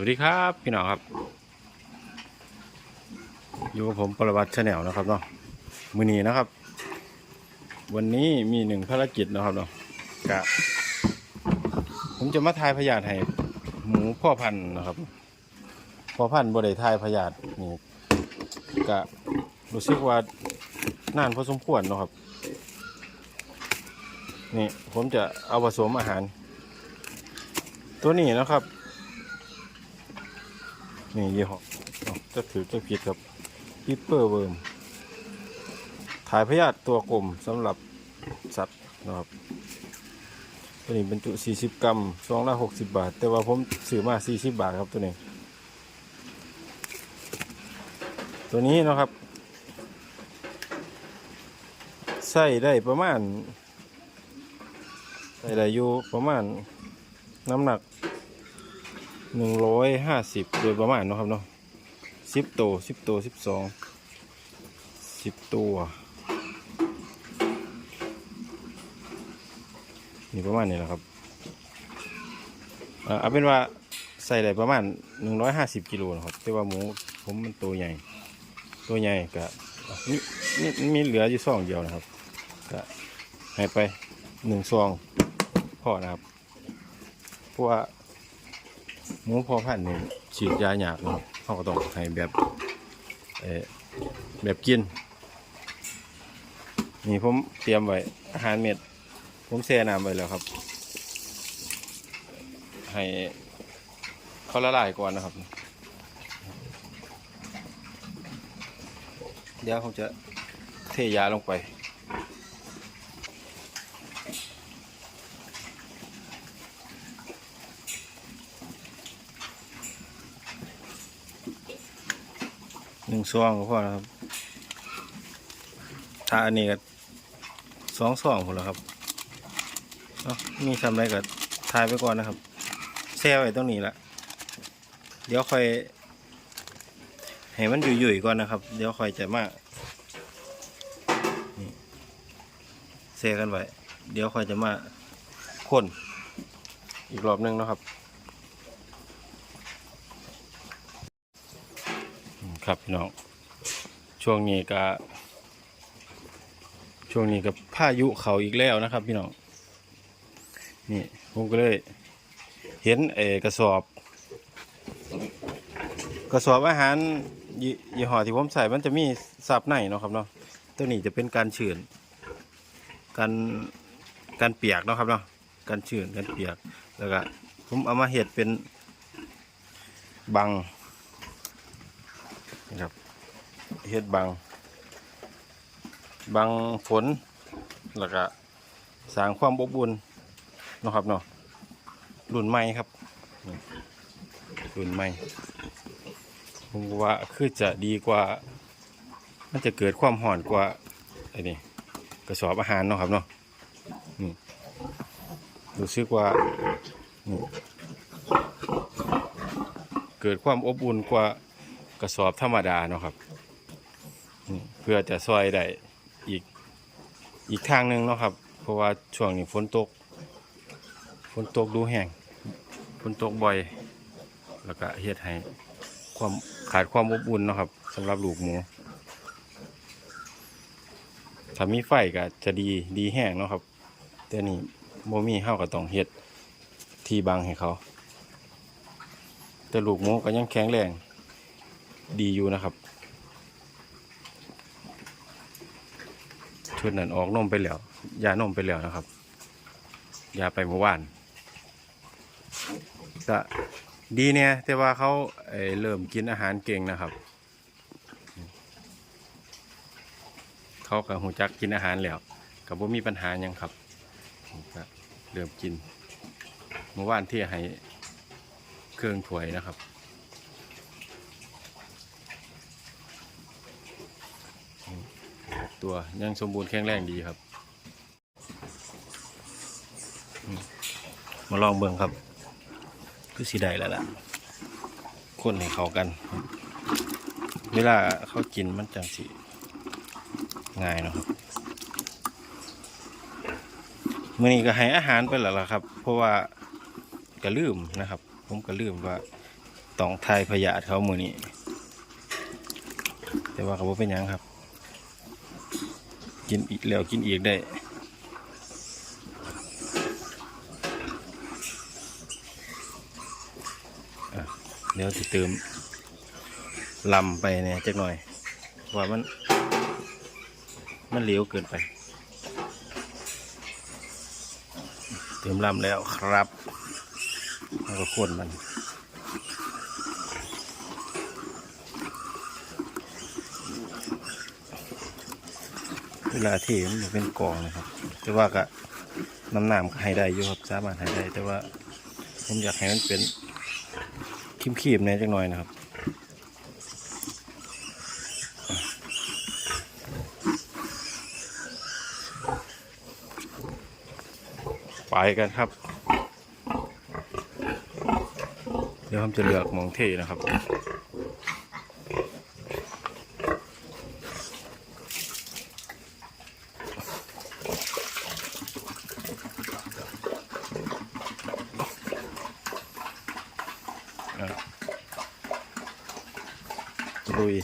วัสดีครับพี่น้องครับ อยู่กับผมปรวัติชาแนลนะครับเนาะมือนีนะครับ วันนี้มีหนึ่งภารกิจนะครับเนาะกะผมจะมาทายพยาธิให้หมูพ่อพันธุ์นะครับ พ่อพันธุ์บริทายพยาธินี่กะรู้สึกว่านานพอสมควรนะครับ นี่ผมจะเอาผสมอาหาร ตัวนี้นะครับ นี่ยี่ห้ออ้าวจะถือจะผิดครับพิปเปอร์เวิร์มถ่ายพยาธิตัวกลมสำหรับสัตว์นะครับตัวนี้บรรจุ 40 กรัมซองละ 60 บาท แต่ว่าผมซื้อมา 40 บาทครับตัวนี้ ตัวนี้นะครับใส่ได้ประมาณใส่ได้อยู่ประมาณน้ำหนัก หนึ่งร้อยห้าสิบโดยประมาณเนาะครับเนาะสิบตัวสิบตัวสิบสองสิบตัวนี่ประมาณนี้แหละครับเอาเป็นว่าใส่ได้ประมาณหนึ่งร้อยห้าสิบกิโลนะครับแต่ว่าหมูผมมันตัวใหญ่ ตัวใหญ่ก็มีมีมีเหลืออยู่ซองเดียวนะครับก็ให้ไปหนึ่งซองพอนะครับเพราะว่า หมูพอพันธุ์นี่ฉีดยาหยาบนะเขาก็ต้องให้แบบเออแบบกิน นี่ผมเตรียมไว้อาหารเม็ด ผมแช่น้ำไว้แล้วครับ ให้เขาละลายก่อนนะครับ เดี๋ยวผมจะเทยาลงไป หนึ่งซองก็พอแล้วครับ ถ้าอันนี้ก็สองซองพอแล้วครับเนามีทำอะไรก็ทายไปก่อนนะครับแช่ไว้ตรงนี้ละเดี๋ยวค่อยให้มันอยู่ๆก่อนนะครับ เดี๋ยวค่อยจะมานี่แช่กันไว้เดี๋ยวค่อยจะมาคนอีกรอบนึงนะครับ ครับพี่น้องช่วงนี้ก็ช่วงนี้ก็พายุเขาอีกแล้วนะครับ พี่น้องนี่ผมก็เลย เห็นเอกระสอบ กระสอบอาหารยี่ยี่ห้อที่ผมใส่มันจะมีซับในเนาะครับเนาะตัวนี้จะเป็นการชื้นการการเปียกเนาะครับเนาะการชื้นการเปียกแล้วก็ผมเอามาเห็ดเป็นบัง นะครับเฮ็ดบัง บังฝน แล้วก็สร้างความอบอุ่นนะครับเนาะรุ่นใหม่ครับรุ่นใหม่ผมว่าคือจะดีกว่า มันจะเกิดความห่อนกว่าไอ้นี่กระสอบอาหารเนาะครับเนาะนี่รู้สึกว่านี่เกิดความอบอุ่นกว่า กระสอบธรรมดาเนาะครับเพื่อจะซอยได้อีกอีกทางหนึ่งเนาะครับ เพราะว่าช่วงนี้ฝนตกฝนตกดูแห้งฝนตกบ่อย แล้วก็เฮ็ดให้ความขาดความอบอุ่นเนาะครับสำหรับลูกหมูถ้ามีไฟก็จะดีดีแห้งเนาะครับแต่นี่โมมีเฮาก็ต้องเฮ็ดที่บังให้เขา แต่ลูกหมูก็ยังแข็งแรง ดีอยู่นะครับ ชุดนั้นออกนมไปแล้ว ยานมไปแล้วนะครับ ยาไปเมื่อวานก็ดีเนี่ยแต่ว่าเขาเอ่อเริ่มกินอาหารเก่งนะครับ เขากับหูจักกินอาหารแล้วกับว่ามีปัญหายังครับเริ่มกินเมื่อวานที่ให้เครื่องถ้วยนะครับ ตัวยังสมบูรณ์แข็งแรงดีครับ มาลองเบิ่งครับ คือสีได้แล้วล่ะ คนให้เขากัน เวลาเขากินมันจังสีง่ายเนาะครับมื่อนี้ก็ให้อาหารไปแล้วล่ะครับ เพราะว่าก็ลืมนะครับ ผมก็ลืมว่าต้องทายพยาธิเขามือนี้ แต่ว่าเขาเป็นยังครับ กินอีกแล้วกินอีกได้เดี๋ยวจะเติมลำไปเนี่ยจักหน่อยว่ามัน มันเหลวเกินไป เติมลำแล้วครับแล้วก็ข้นมัน เวลาเทมันบ่เป็นกองนะครับ แต่ว่าก็น้ำหนามก็ให้ได้อยู่ครับสามารถให้ได้ แต่ว่าผมอยากให้มันเป็นคีมๆหน่อยจังหน่อยนะครับไปกันครับ เดี๋ยวผมจะเลือกหมองเทนะครับ ลุย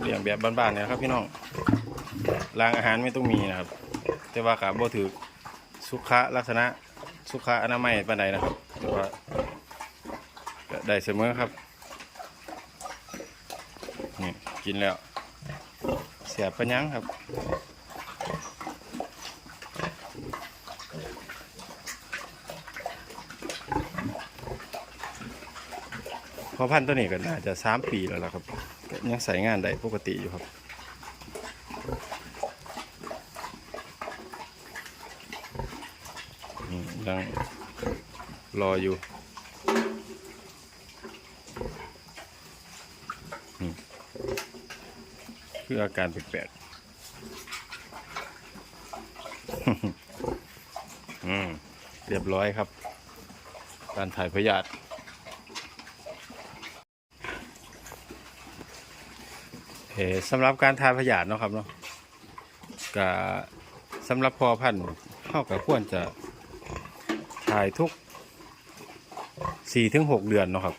เลี้ยงแบบบ้านๆเนี่ยครับพี่น้องรางอาหารไม่ต้องมีนะครับ แต่ว่ากับบ่ถือสุขะลักษณะสุขะอนามัยปานใดนะครับแต่ว่าได้เสมอครับนี่กินแล้วเสียบปัญญังครับ อพันธุ์ตัวนี้ก็น่าจะสามปีแล้วล่ะครับยังใส่งานได้ปกติอยู่ครับยังรออยู่อืมคืออาการแปลกๆเรียบร้อยครับ การถ่ายพยาธิเอ่อ สำหรับการทายพยาธิเนาะครับเนาะก็สำหรับพอพันธุ์เข้ากับควรจะถ่ายทุกสี่ถึงหกเดือนเนาะครับ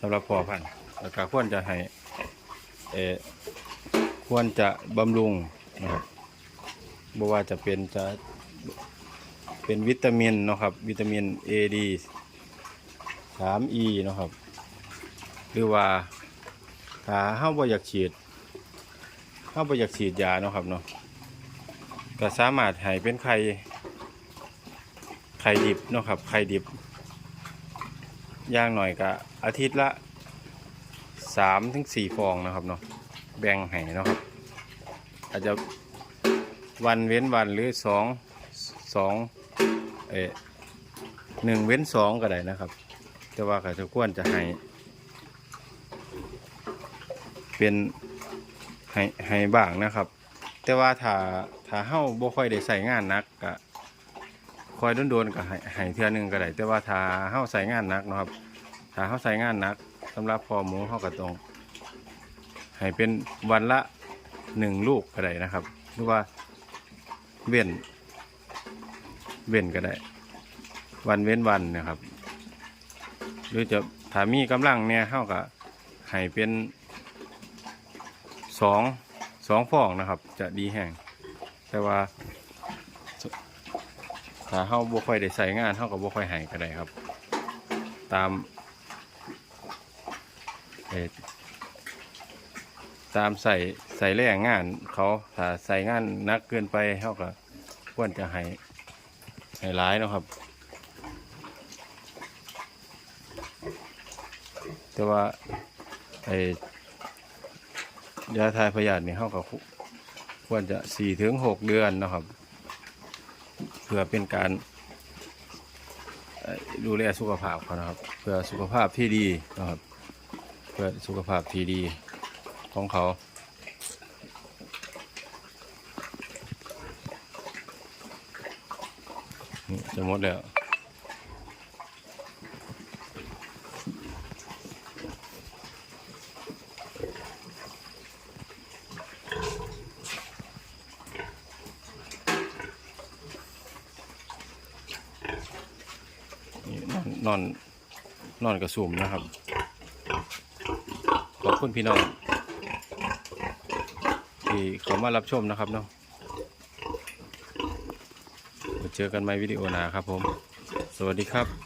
สำหรับพอพันธุ์แล้วก็ควรจะให้เออควรจะบำรุงนะครับบ่ว่าจะเป็นจะเป็นวิตามินเนาะครับ วิตามิน A D 3 E เนาะครับ หรือว่า ถ้าเฮาบ่อยากฉีดเฮาบ่อยากฉีดยาเนาะครับเนาะก็สามารถให้เป็นไข่ไข่ดิบเนาะครับไข่ดิบย่างหน่อยก็อาทิตย์ละสามถึงสี่ฟองนะครับเนาะแบ่งให้เนาะครับ อาจจะวันเว้นวันหรือสองสองเออหนึ่งเว้นสองก็ได้นะครับ แต่ว่าก็จะควรจะให้ เป็นให้ให้บ้างนะครับ แต่ว่าถ้าถ้าเฮาบ่ค่อยได้ใส่งานหนักก็คอยโดนๆก็ให้ให้เทื่อหนึงก็ได้แต่ว่าถ้าเฮาใส่งานหนักนะครับ ถ้าเฮาใส่งานหนักสำหรับพอหมูเฮาก็ต้องให้เป็นวันละหนึ่งลูกก็ได้นะครับ หรือว่าเว้นเว้นก็ได้ วันเว้นวันนะครับ หรือจะถ้ามีกำลังเนี่ยเฮาก็ให้เป็น สองสองฟองนะครับ จะดีแห้งแต่ว่าถ้าเฮาบ่ค่อยได้ใส่งานเฮาก็บ่ค่อยให้ก็ได้ครับ ตามตามใส่ใส่แรงงานเขาถ้าใส่งานนักเกินไปเฮาก็ควรจะให้ให้หลายนะครับ แต่ว่าไอ้ ยาทายพยาธินี่เฮาก็ควรจะสี่ถึงหกเดือนนะครับ เพื่อเป็นการดูแลสุขภาพเขานะครับ เพื่อสุขภาพที่ดีนะครับ เพื่อสุขภาพที่ดีของเขาจะหมดแล้ว น อนนอนกระสุ่มนะครับ ขอบคุณพี่น้อง ที่เขามารับชมนะครับเนาะเจอกันใหม่วิดีโอหน้าครับผม สวัสดีครับ